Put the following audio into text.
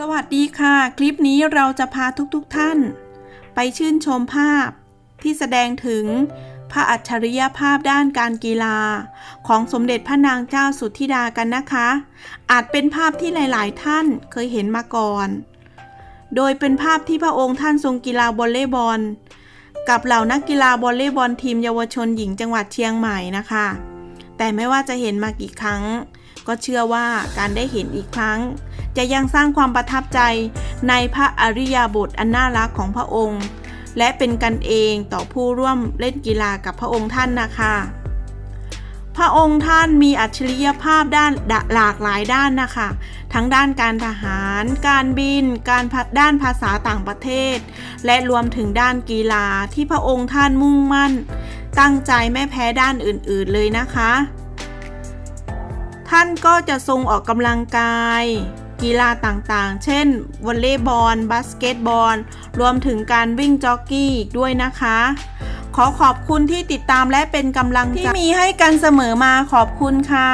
สวัสดีค่ะ คลิปนี้เราจะพาทุกๆทท่าน ไปชื่นชมภาพที่แสดงถึงพระอัจฉริยภาพด้านการกีฬา ของสมเด็จพระนางเจ้าสุทธิดากันนะคะ อาจเป็นภาพที่หลาย ๆ ท่านเคยเห็นมาก่อน โดยเป็นภาพที่พระองค์ท่านทรงกีฬาวอลเลย์บอล กับเหล่านักกีฬาวอลเลย์บอลทีมเยาวชนหญิงจังหวัดเชียงใหม่นะคะ แต่ไม่ว่าจะเห็นมากี่ครั้ง ก็เชื่อว่าการได้เห็นอีกครั้ง จะยังสร้างความประทับใจในพระอริยบทอันน่ารักของพระองค์ และเป็นกันเองต่อผู้ร่วมเล่นกีฬากับพระองค์ท่านนะคะ พระองค์ท่านมีอัจฉริยภาพด้านหลากหลายด้านนะคะ ทั้งด้านการทหาร การบิน การด้านภาษาต่างประเทศ และรวมถึงด้านกีฬาที่พระองค์ท่านมุ่งมั่น ตั้งใจไม่แพ้ด้านอื่นๆเลยนะคะ ท่านก็จะทรงออกกำลังกาย กีฬาต่างๆ เช่นวอลเลย์บอล บาสเกตบอล รวมถึงการวิ่งจ็อกกี้อีกด้วยนะคะ ขอขอบคุณที่ติดตามและเป็นกำลังใจที่มีให้กันเสมอมาขอบคุณค่ะ